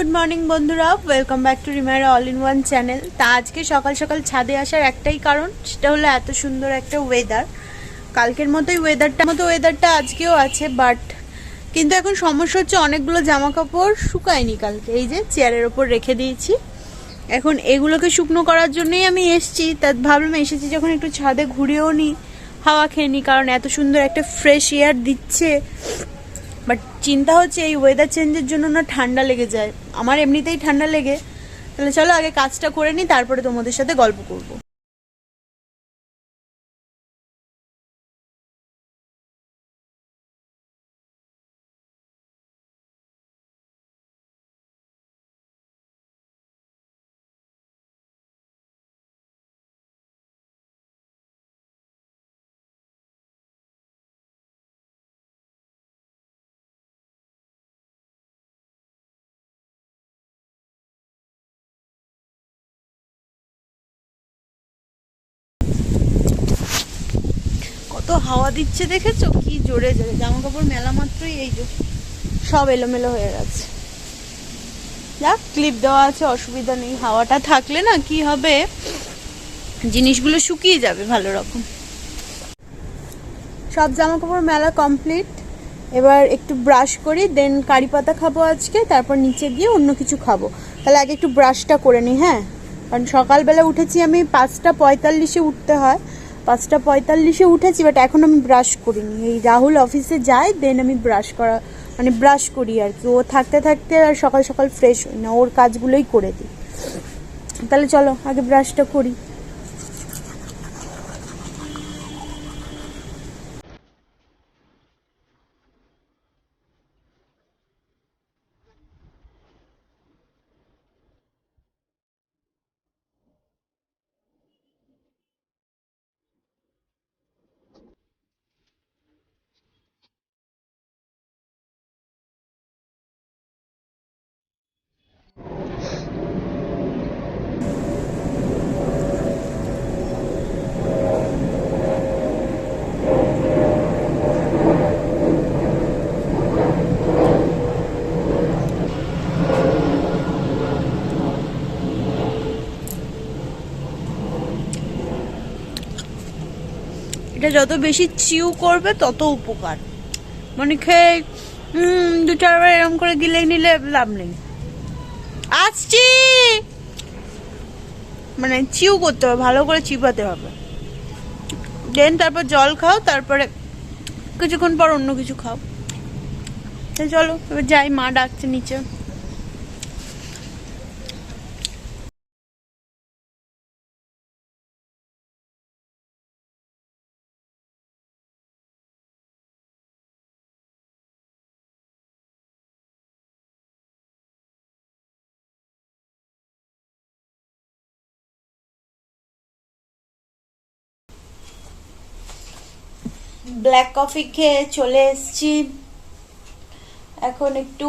Good morning বন্ধুরা। Welcome back to রিমায়ার all in one channel তা আজকে সকাল সকাল ছাদে আসার একটাই কারণ, সেটা হলো এত সুন্দর একটা ওয়েদার কালকের মতোই ওয়েদারটা মতো ওয়েদারটা আজকেও আছে বাট কিন্তু এখন সমস্যা হচ্ছে অনেকগুলো জামা কাপড় শুকায়নি কালকে। এই যে চেয়ারের ওপর রেখে দিয়েছি। এখন এগুলোকে শুকনো করার জন্যই আমি এসছি। তা ভাবলাম এসেছি যখন একটু ছাদে ঘুরেও নিই হাওয়া খেয়ে নিই কারণ এত সুন্দর একটা ফ্রেশ এয়ার দিচ্ছে। বাট চিন্তা হচ্ছে এই ওয়েদার চেঞ্জের জন্য না ঠান্ডা লেগে যায়। আমার এমনিতেই ঠান্ডা লেগে। তাহলে চলো আগে কাজটা করে নিই, তারপরে তোমাদের সাথে গল্প করব। হাওয়া দিচ্ছে দেখেছ? কি জোরে জোরে। জামা কাপড় মেলা মাত্রই এই যে সব এলোমেলো হয়ে গেছে। যাক ক্লিপ দেওয়া আছে, অসুবিধা নেই। হাওয়াটা থাকলে না কি হবে? জিনিসগুলো শুকিয়ে যাবে ভালো রকম। সব জামা কাপড় মেলা কমপ্লিট এবার একটু ব্রাশ করি দেন কারি পাতা খাব আজকে, তারপর নিচে গিয়ে অন্য কিছু খাব। তাহলে আগে একটু ব্রাশটা করে নিই হ্যাঁ? কারণ সকালবেলা উঠেছি আমি, পাঁচটা পঁয়তাল্লিশে উঠতে হয়। পাঁচটা পঁয়তাল্লিশে উঠেছি বাট এখন আমি ব্রাশ করিনি। এই রাহুল অফিসে যায় দেন আমি ব্রাশ করা মানে ব্রাশ করি আর কি। ও থাকতে থাকতে আর সকাল সকাল ফ্রেশ হই না, ওর কাজগুলোই করে দিই। তাহলে চলো, আগে ব্রাশটা করি। এটা যত বেশি চিউ করবে, তত উপকার। মানে খেয়ে দু চারবার এরকম করে গিলে নিলে লাভ নেই। আসছি! মানে চিউ করতে হবে, ভালো করে চিপাতে হবে। দেন তারপর জল খাও, তারপরে কিছুক্ষণ পর অন্য কিছু খাও। চলো, এবার যাই, মা ডাকছে নিচে। ব্ল্যাক কফি খেয়ে চলে এসেছি। এখন একটু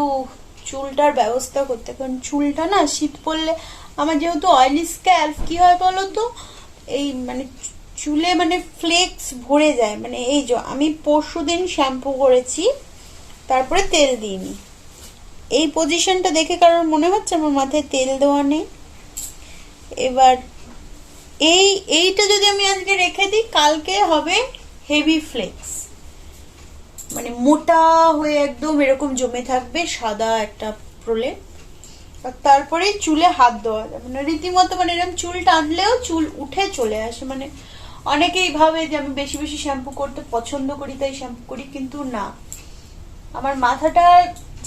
চুলটার ব্যবস্থা করতে, কারণ চুলটা না শীত পড়লে আমার যেহেতু অয়েলি স্ক্যাল্প কি হয় বলো তো? এই মানে চুলে মানে ফ্লেক্স ভরে যায়। মানে এই যে আমি পরশু দিন শ্যাম্পু করেছি, তারপরে তেল দিইনি। এই পজিশনটা দেখে কারোর মনে হচ্ছে আমার মাথায় তেল দেওয়া নেই? এবার এই, এইটা যদি আমি আজকে রেখে দিই, কালকে হবে হেভি ফ্লেক্স মানে মোটা হয়ে একদম এরকম জমে থাকবে সাদা একটা প্রলেপ আর তারপরে চুলে হাত দেওয়া যায় মানে রীতিমতো মানে এরকম চুল টানলেও চুল উঠে চলে আসে। মানে অনেকেই ভাবে যে আমি বেশি বেশি শ্যাম্পু করতে পছন্দ করি, তাই শ্যাম্পু করি, কিন্তু না। আমার মাথাটা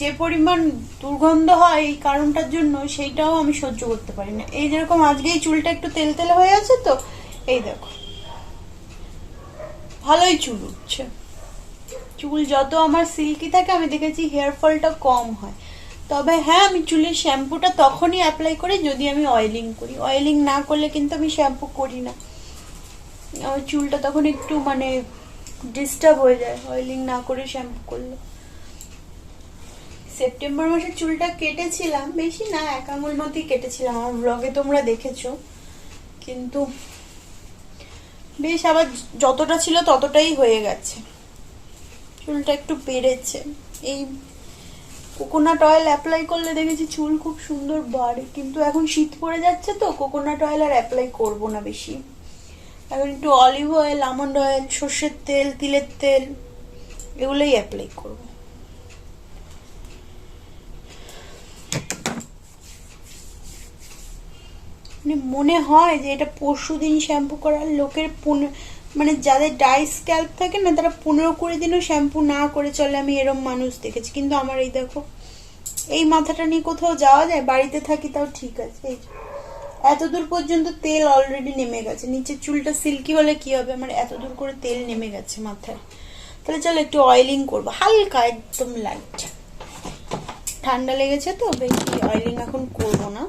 যে পরিমাণ দুর্গন্ধ হয় এই কারণটার জন্য সেইটাও আমি সহ্য করতে পারি না। এই যেরকম আজকেই চুলটা একটু তেল তেলে হয়ে আছে তো, এই দেখো। ভালোই চুল উঠছে। চুল যত আমার সিল্কি থাকে, আমি দেখেছি হেয়ার ফলটা কম হয়। তবে হ্যাঁ আমি চুলের শ্যাম্পুটা তখনই অ্যাপ্লাই করি যদি আমি অয়েলিং করি। অয়েলিং না করলে কিন্তু আমি শ্যাম্পু করি না। আমার চুলটা তখন একটু মানে ডিস্টার্ব হয়ে যায় অয়েলিং না করে শ্যাম্পু করলে। সেপ্টেম্বর মাসে চুলটা কেটেছিলাম, বেশি না, এক আঙুল মতোই কেটেছিলাম। আমার ব্লগে তোমরা দেখেছ। কিন্তু বেশ, আবার যতটা ছিল ততটাই হয়ে গেছে। চুলটা একটু বেড়েছে। এই কোকোনাট অয়েল অ্যাপ্লাই করলে দেখেছি চুল খুব সুন্দর বাড়ে। কিন্তু এখন শীত পড়ে যাচ্ছে তো কোকোনাট অয়েল আর অ্যাপ্লাই করব না বেশি। এখন একটু অলিভ অয়েল আমন্ড অয়েল সর্ষের তেল, তিলের তেল, এগুলোই অ্যাপ্লাই করব। মানে মনে হয় যে এটা পরশু দিন শ্যাম্পু করার লোকের পনেরো মানে যাদের ডাই স্ক্যাল্প থাকে না, তারা পনেরো কুড়ি দিনও শ্যাম্পু না করে চলে। আমি এরম মানুষ দেখেছি। কিন্তু আমার এই দেখো, এই মাথাটা নিয়ে কোথাও যাওয়া যায়? বাড়িতে থাকি তাও ঠিক আছে। এই এত দূর পর্যন্ত তেল অলরেডি নেমে গেছে। নিচের চুলটা সিল্কি হলে কি হবে? আমার এত দূর করে তেল নেমে গেছে মাথায়। তাহলে চলো একটু অয়েলিং করব। হালকা, একদম লাইট ঠান্ডা লেগেছে তো, বেশি অয়েলিং এখন করব না।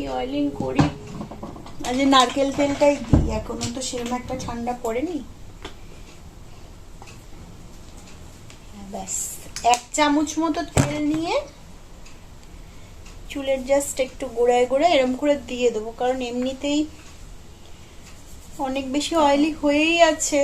কি অয়েলিং করি। আজ নারকেল তেলটাই দিই, এখনও তো সেরকম একটা ঠান্ডা পড়েনি। ব্যাস, এক চামচ মতো তেল নিয়ে চুলের জাস্ট একটু গোড়ায় গোড়ায় এরম করে দিয়ে দেবো, কারণ এমনিতেই অনেক বেশি অয়েলি হয়েই আছে।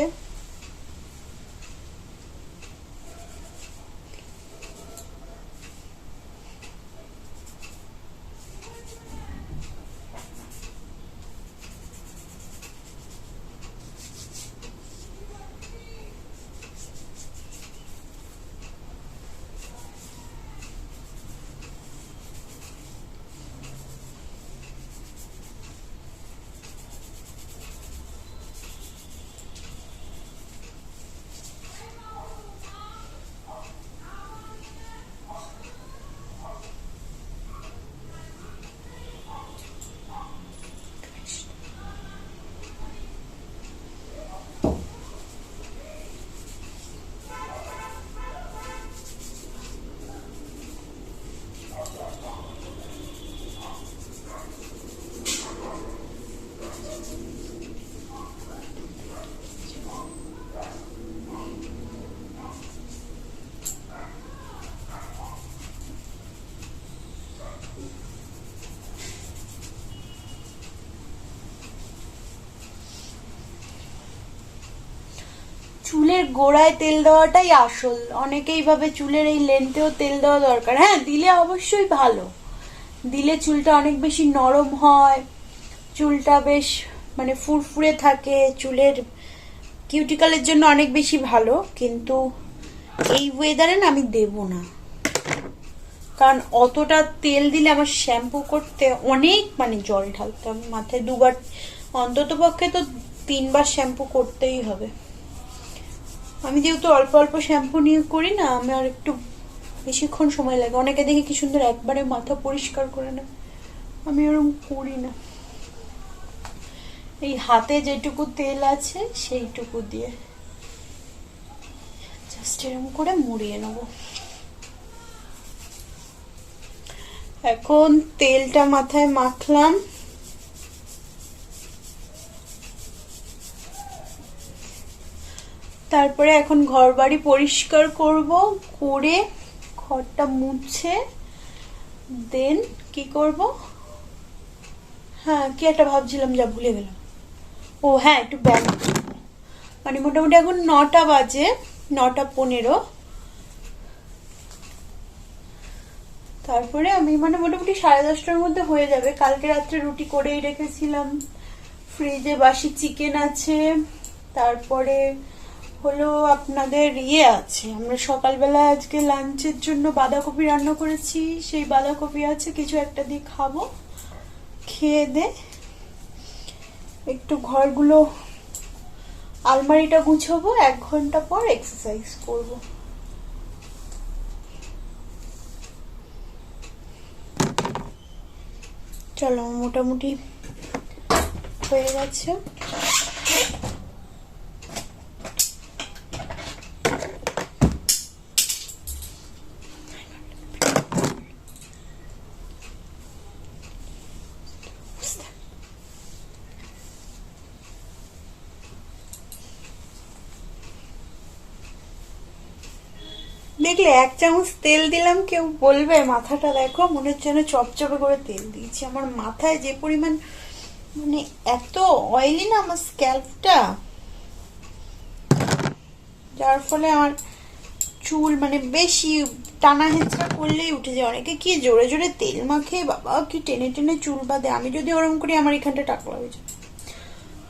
চুলের গোড়ায় তেল দেওয়াটাই আসল। অনেকেই ভাবে চুলের এই লেন্থেও তেল দেওয়া দরকার। হ্যাঁ দিলে অবশ্যই ভালো। দিলে চুলটা অনেক বেশি নরম হয়, চুলটা বেশ মানে ফুরফুরে থাকে, চুলের কিউটিকালের জন্য অনেক বেশি ভালো। কিন্তু এই ওয়েদারে না আমি দেব না। কারণ অতটা তেল দিলে আমার শ্যাম্পু করতে অনেক মানে জল ঢালতে হবে, মাথায় দুবার, অন্তত পক্ষে তো তিনবার শ্যাম্পু করতেই হবে। আমি যেহেতু অল্প অল্প শ্যাম্পু নিয়ে করি না, আমার একটু বেশিক্ষণ সময় লাগে। অনেকে দেখি কি সুন্দর একবারে মাথা পরিষ্কার করে না। আমি ওরকম করি না। এই হাতে যেটুকু তেল আছে, সেইটুকু দিয়ে। জাস্ট এরকম করে মুড়িয়ে নেব। এখন তেলটা মাথায় মাখলাম। তারপরে এখন ঘর বাড়ি পরিষ্কার করব, করে ঘরটা মুছে দেন কি করব? হ্যাঁ কি একটা ভাবছিলাম, যা ভুলে গেলাম। ও হ্যাঁ একটু ব্যাগ মানে মোটামুটি এখন নটা বাজে, নটা পনেরো। তারপরে আমি মানে মোটামুটি সাড়ে দশটার মধ্যে হয়ে যাবে। কালকে রাত্রে রুটি করেই রেখেছিলাম। ফ্রিজে বাসি চিকেন আছে। তারপরে হলো আপনাদের ইয়ে আছে। আমরা সকালবেলা আজকে লাঞ্চের জন্য বাঁধাকপি রান্না করেছি। সেই বাঁধাকপি আছে, কিছু একটা দিয়ে খাব। খেয়ে দে। একটু ঘরগুলো আলমারিটা গুছাবো। এক ঘণ্টা পর এক্সারসাইজ করব। চলো মোটামুটি হয়ে গেছে। দেখলে এক চামচ তেল দিলাম, কেউ বলবে, মাথাটা দেখো মনে হচ্ছে যেন চপচপে করে তেল দিয়েছি। আমার মাথায় যে পরিমাণ মানে এত অয়েলি না আমার স্ক্যাল্পটা যার ফলে আমার চুল মানে বেশি টানা হেঁচড়া করলেই উঠে যায়। অনেকে কি জোরে জোরে তেল মাখে? বাবা, কি টেনে টেনে চুল বাঁধে। আমি যদি ওরকম করি, আমার এখানটা টাকলা যায়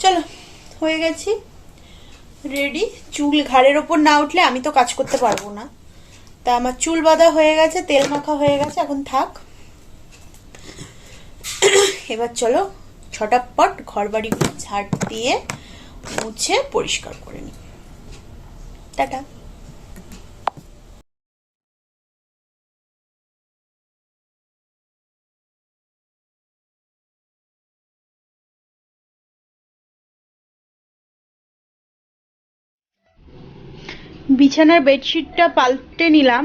চলো, হয়ে গেছি। রেডি চুল ঘাড়ের ওপর না উঠলে আমি তো কাজ করতে পারব না। তা আমার চুল বাঁধা হয়ে গেছে, তেল মাখা হয়ে গেছে, এখন থাক। এবার চলো, ছটাপট ঘর বাড়ি ঝাড় দিয়ে মুছে পরিষ্কার করে নিই। টাটা। বিছানার বেডশিটটা পাল্টে নিলাম।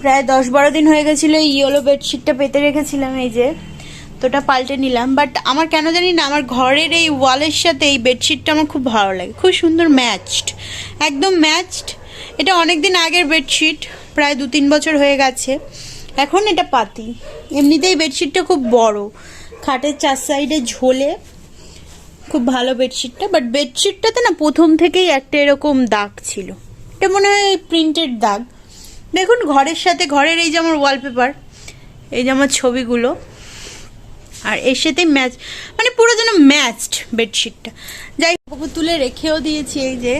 প্রায় দশ বারো দিন হয়ে গেছিল ইয়েলো বেডশিটটা পেতে রেখেছিলাম এই যে, তো ওটা পাল্টে নিলাম। বাট আমার কেন জানি না, আমার ঘরের এই ওয়ালের সাথে এই বেডশিটটা আমার খুব ভালো লাগে। খুব সুন্দর ম্যাচড একদম ম্যাচড এটা অনেক দিন আগের বেডশিট প্রায় দু তিন বছর হয়ে গেছে। এখন এটা পাতি। এমনিতেই বেডশিটটা খুব বড়। খাটের চার সাইডে ঝোলে। খুব ভালো বেডশিটটা বাট বেডশিটটাতে না প্রথম থেকেই একটা এরকম দাগ ছিল। এটা মনে হয় প্রিন্টেড দাগ। দেখুন ঘরের সাথে, ঘরের এই যে আমার ওয়ালপেপার এই যে আমার ছবিগুলো, আর এর সাথে ম্যাচ মানে পুরো যেন ম্যাচড বেডশিটটা যাই হোক তুলে রেখেও দিয়েছি এই যে,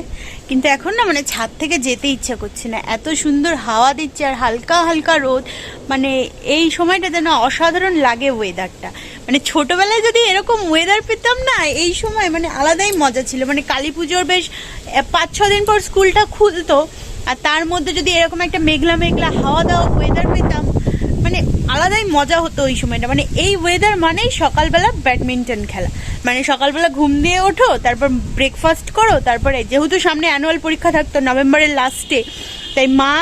কিন্তু এখন না মানে ছাদ থেকে যেতে ইচ্ছা করছে না। এত সুন্দর হাওয়া দিচ্ছে আর হালকা হালকা রোদ। মানে এই সময়টা যেন অসাধারণ লাগে ওয়েদারটা মানে ছোটবেলায় যদি এরকম ওয়েদার পেতাম না, এই সময় মানে আলাদাই মজা ছিল। মানে কালী পুজোর বেশ পাঁচ ছ দিন পর স্কুলটা খুলতো, আর তার মধ্যে যদি এরকম একটা মেঘলা মেঘলা হাওয়া দাওয়া ওয়েদার পেতাম মানে আলাদাই মজা হতো ওই সময়টা। মানে এই ওয়েদার মানেই সকালবেলা ব্যাডমিন্টন খেলা। মানে সকালবেলা ঘুম দিয়ে ওঠো, তারপর ব্রেকফাস্ট করো, তারপরে যেহেতু সামনে অ্যানুয়াল পরীক্ষা থাকতো নভেম্বরের লাস্টে তাই মা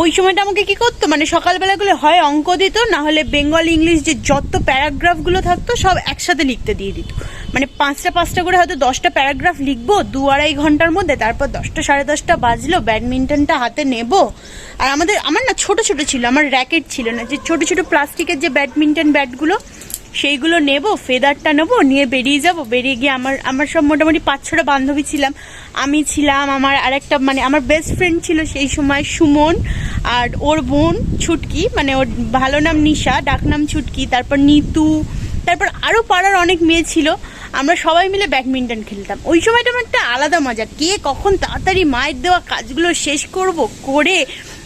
ওই সময়টা আমাকে কি করতো? মানে সকালবেলাগুলো হয় অঙ্ক দিত, না হলে বেঙ্গল ইংলিশ যে যত প্যারাগ্রাফগুলো থাকতো, সব একসাথে লিখতে দিয়ে দিত। মানে পাঁচটা পাঁচটা করে হয়তো দশটা প্যারাগ্রাফ লিখব, দু আড়াই ঘণ্টার মধ্যে, তারপর দশটা, সাড়ে দশটা বাজলো, ব্যাডমিন্টনটা হাতে নেব। আর আমাদের, আমার না ছোট ছোট ছিল, আমার র্যাকেট ছিল না, যে ছোট ছোট প্লাস্টিকের যে ব্যাডমিন্টন ব্যাটগুলো সেইগুলো নেব, ফেদারটা নেব, নিয়ে বেরিয়ে যাব। বেরিয়ে গিয়ে আমার আমার সব মোটামুটি পাঁচ ছটা বান্ধবী ছিলাম। আমি ছিলাম আমার আরেকটা মানে আমার বেস্ট ফ্রেন্ড ছিল সেই সময় সুমন আর ওর বোন ছুটকি মানে ওর ভালো নাম নিশা ডাকনাম ছুটকি, তারপর নিতু, তারপর আরও পাড়ার অনেক মেয়ে ছিল। আমরা সবাই মিলে ব্যাডমিন্টন খেলতাম। ওই সময়টা আমার একটা আলাদা মজা। কে কখন তাড়াতাড়ি মায়ের দেওয়া কাজগুলো শেষ করব, করে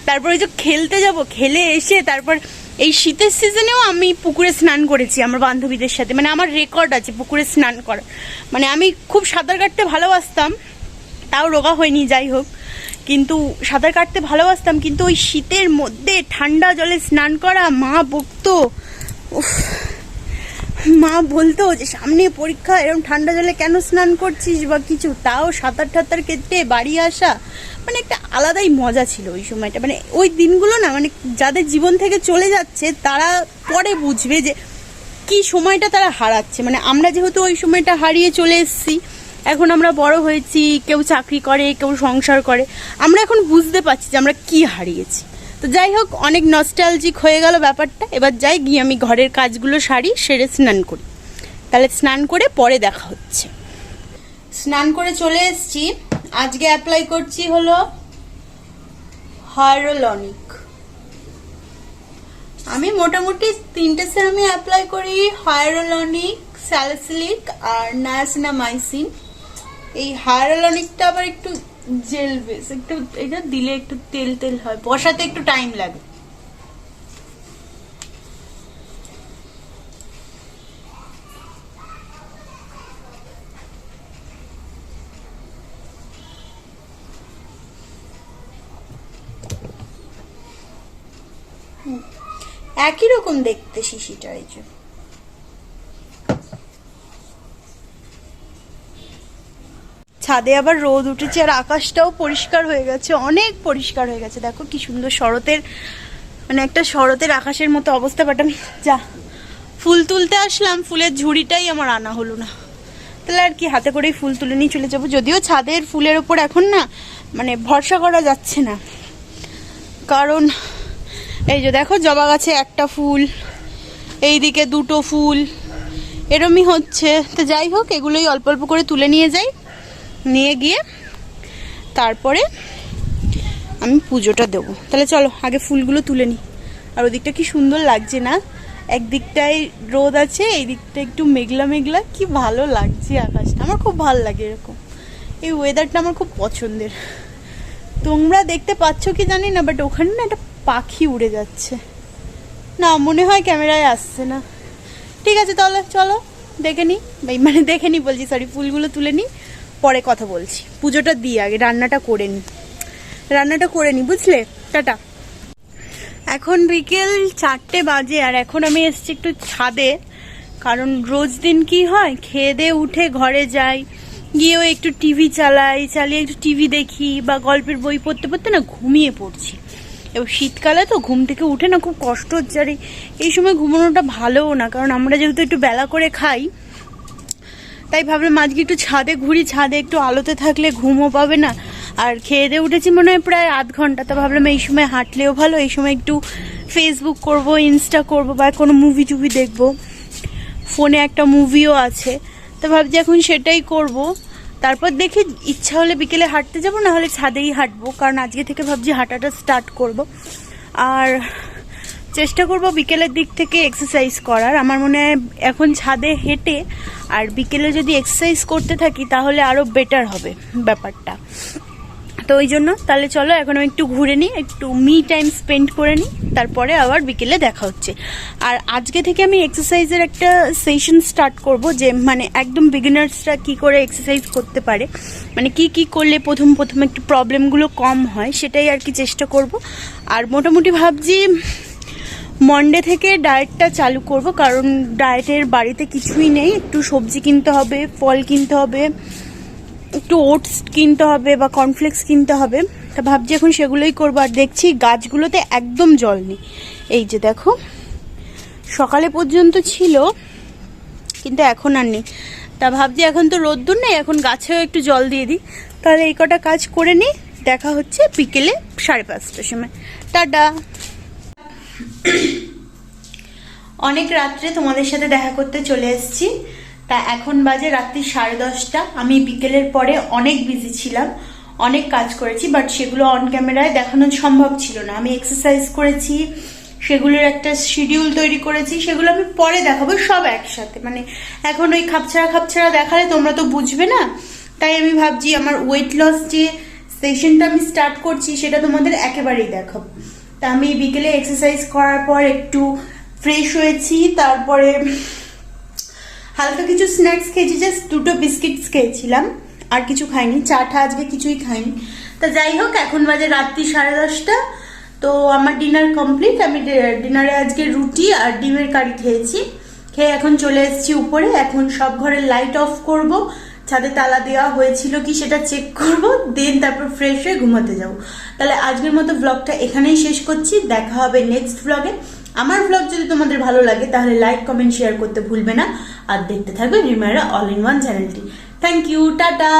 তারপর ওই যে খেলতে যাব, খেলে এসে তারপর এই শীতের সিজনেও আমি পুকুরে স্নান করেছি, আমার বান্ধবীদের সাথে। মানে আমার রেকর্ড আছে পুকুরে স্নান করা। মানে আমি খুব সাঁতার কাটতে ভালোবাসতাম, তাও রোগা হয়নি, যাই হোক। কিন্তু সাঁতার কাটতে ভালোবাসতাম, কিন্তু ওই শীতের মধ্যে ঠান্ডা জলে স্নান করা, মা বকতো। উফ। মা বলতো যে, সামনে পরীক্ষা এরকম ঠান্ডা জলে কেন স্নান করছিস বা কিছু? তাও সাঁতার ঠাতার ক্ষেত্রে বাড়ি আসা মানে একটা আলাদাই মজা ছিল ওই সময়টা। মানে ওই দিনগুলো না মানে যাদের জীবন থেকে চলে যাচ্ছে, তারা পরে বুঝবে যে, কি সময়টা তারা হারাচ্ছে। মানে আমরা যেহেতু ওই সময়টা হারিয়ে চলে এসেছি, এখন আমরা বড় হয়েছি, কেউ চাকরি করে, কেউ সংসার করে, আমরা এখন বুঝতে পারছি যে আমরা কি হারিয়েছি। তো যাই হোক, অনেক নস্টালজিক হয়ে গেল ব্যাপারটা। এবার যাই, গিয়ে আমি ঘরের কাজগুলো সারি, সেরে স্নান করি। তাহলে স্নান করে পরে দেখা হচ্ছে। স্নান করে চলে এসছি। আজকে অ্যাপ্লাই করছি হলো হায়ারোলনিক আমি মোটামুটি তিনটে সেরামে অ্যাপ্লাই করি হায়ারোলনিক স্যালিসিলিক আর নায়াসিনামাইসিন এই হায়ারোলনিকটা আবার একটু জেল বেস একটু, এটা দিলে একটু তেল তেল হয়। বসাতে একটু টাইম লাগে। একই রকম দেখতে শিশিটা, এই যে। ছাদে আবার রোদ উঠেছে আর আকাশটাও পরিষ্কার হয়ে গেছে, অনেক পরিষ্কার হয়ে গেছে। দেখো কি সুন্দর শরতের মানে একটা শরতের আকাশের মতো অবস্থা বাট আমি যা, ফুল তুলতে আসলাম, ফুলের ঝুড়িটাই আমার আনা হলো না। তাহলে আর কি, হাতে করেই ফুল তুলে নিয়ে চলে যাব। যদিও ছাদের ফুলের ওপর এখন না মানে ভরসা করা যাচ্ছে না। কারণ, এই যে দেখো, জবা গাছে একটা ফুল, এইদিকে দুটো ফুল, এরমই হচ্ছে। তো যাই হোক, এগুলোই অল্প অল্প করে তুলে নিয়ে যাই। নিয়ে গিয়ে তারপরে আমি পুজোটা দেবো। তাহলে চলো, আগে ফুলগুলো তুলে নিই আর ওদিকটা কি সুন্দর লাগছে না? একদিকটায় রোদ আছে এই দিকটা একটু মেঘলা মেঘলা। কি ভালো লাগছে আকাশটা। আমার খুব ভালো লাগে এরকম। এই ওয়েদারটা আমার খুব পছন্দের। তোমরা দেখতে পাচ্ছ কি জানি না বাট ওখানে না একটা পাখি উড়ে যাচ্ছে। না, মনে হয় ক্যামেরায় আসছে না। ঠিক আছে, তাহলে চলো, দেখে নিই মানে দেখে নিই বলছি সরি ফুলগুলো তুলে নিই পরে কথা বলছি। পুজোটা দিই আগে রান্নাটা করে নিই রান্নাটা করে নিই বুঝলে? টাটা। এখন বিকেল চারটে বাজে আর এখন আমি এসেছি একটু ছাদে। কারণ রোজ দিন কি হয়? খেয়ে দিয়ে উঠে ঘরে যাই। গিয়েও একটু টিভি চালাই, চালিয়ে একটু টিভি দেখি বা গল্পের বই পড়তে পড়তে না ঘুমিয়ে পড়ছি। এবার শীতকালে তো ঘুম থেকে উঠে না খুব কষ্ট হচ্ছে। আর এই সময় ঘুমানোটা ভালোও না, কারণ আমরা যেহেতু একটু বেলা করে খাই তাই ভাবলাম আজকে একটু ছাদে ঘুরি, ছাদে একটু আলোতে থাকলে ঘুমও পাবে না। আর খেয়ে দিয়ে উঠেছি মনে হয় প্রায় আধ ঘণ্টা। তো ভাবলাম এই সময় হাঁটলেও ভালো, এই সময় একটু ফেসবুক করব ইনস্টা করব বা কোনো মুভি টুভি দেখব। ফোনে একটা মুভিও আছে। তো ভাবছি এখন সেটাই করব। তারপর দেখি ইচ্ছা হলে বিকেলে হাঁটতে যাব, না হলে ছাদেই হাঁটবো। কারণ আজকে থেকে ভাবছি হাঁটাটা স্টার্ট করব। আর চেষ্টা করব বিকেলের দিক থেকে এক্সারসাইজ করার। আমার মনে হয় এখন ছাদে হেঁটে আর বিকেলে যদি এক্সারসাইজ করতে থাকি, তাহলে আরও বেটার হবে ব্যাপারটা। তো ওই জন্য তাহলে চলো, এখন আমি একটু ঘুরে নিই, একটু মি টাইম স্পেন্ড করে নিই, তারপরে আবার বিকেলে দেখা হচ্ছে। আর আজকে থেকে আমি এক্সারসাইজের একটা সেশন স্টার্ট করব, যে মানে একদম বিগিনার্সরা কি করে এক্সারসাইজ করতে পারে মানে কি কি করলে প্রথম প্রথম একটু প্রবলেমগুলো কম হয়, সেটাই আর কি চেষ্টা করব। আর মোটামুটি ভাবছি মন্ডে থেকে ডায়েটটা চালু করব, কারণ ডায়েটের বাড়িতে কিছুই নেই। একটু সবজি কিনতে হবে, ফল কিনতে হবে, একটু ওটস কিনতে হবে বা কর্নফ্লেক্স কিনতে হবে। তা ভাবছি এখন সেগুলোই করব। আর দেখছি গাছগুলোতে একদম জল নেই। এই যে দেখো, সকালে পর্যন্ত ছিল, কিন্তু এখন আর নেই। তা ভাবছি এখন তো রোদ্দুর নেই, এখন গাছেও একটু জল দিয়ে দিই। তাহলে এই কটা কাজ করে নিই, দেখা হচ্ছে বিকেলে সাড়ে পাঁচটার সময়। টাটা! অনেক রাত্রে তোমাদের সাথে দেখা করতে চলে এসেছি। তা এখন বাজে রাত্রি সাড়ে দশটা। আমি বিকেলের পরে অনেক বিজি ছিলাম, অনেক কাজ করেছি বাট সেগুলো অন ক্যামেরায় দেখানো সম্ভব ছিল না। আমি এক্সারসাইজ করেছি, সেগুলোর একটা শিডিউল তৈরি করেছি, সেগুলো আমি পরে দেখাবো সব একসাথে। মানে এখন ওই খাপছাড়া খাপছাড়া দেখালে তোমরা তো বুঝবে না। তাই আমি ভাবছি আমার ওয়েট লস যে সেশনটা আমি স্টার্ট করছি, সেটা তোমাদের একেবারেই দেখাবো। তা আমি বিকেলে এক্সারসাইজ করার পর একটু ফ্রেশ হয়েছি, তারপরে হালকা কিছু স্ন্যাক্স খেয়েছি জাস্ট দুটো বিস্কিটস খেয়েছিলাম, আর কিছু খাইনি, চাটা আজকে কিছুই খাইনি। তা যাই হোক, এখন বাজে রাত্রি সাড়ে দশটা, তো আমার ডিনার কমপ্লিট আমি ডিনারে আজকে রুটি আর ডিমের কারি খেয়েছি। খেয়ে এখন চলে এসেছি উপরে, এখন সব ঘরের লাইট অফ করব ছাদে তালা দেওয়া হয়েছিল কি সেটা চেক করব দেন তারপর ফ্রেশ হয়ে ঘুমাতে যাব। তাহলে আজকের মতো ব্লগটা এখানেই শেষ করছি, দেখা হবে নেক্সট ব্লগে আমার ব্লগ যদি তোমাদের ভালো লাগে, তাহলে লাইক কমেন্ট শেয়ার করতে ভুলবে না। আর দেখতে থাকবে নির্মায়রা অল ইন ওয়ান চ্যানেলটি থ্যাংক ইউ টাটা!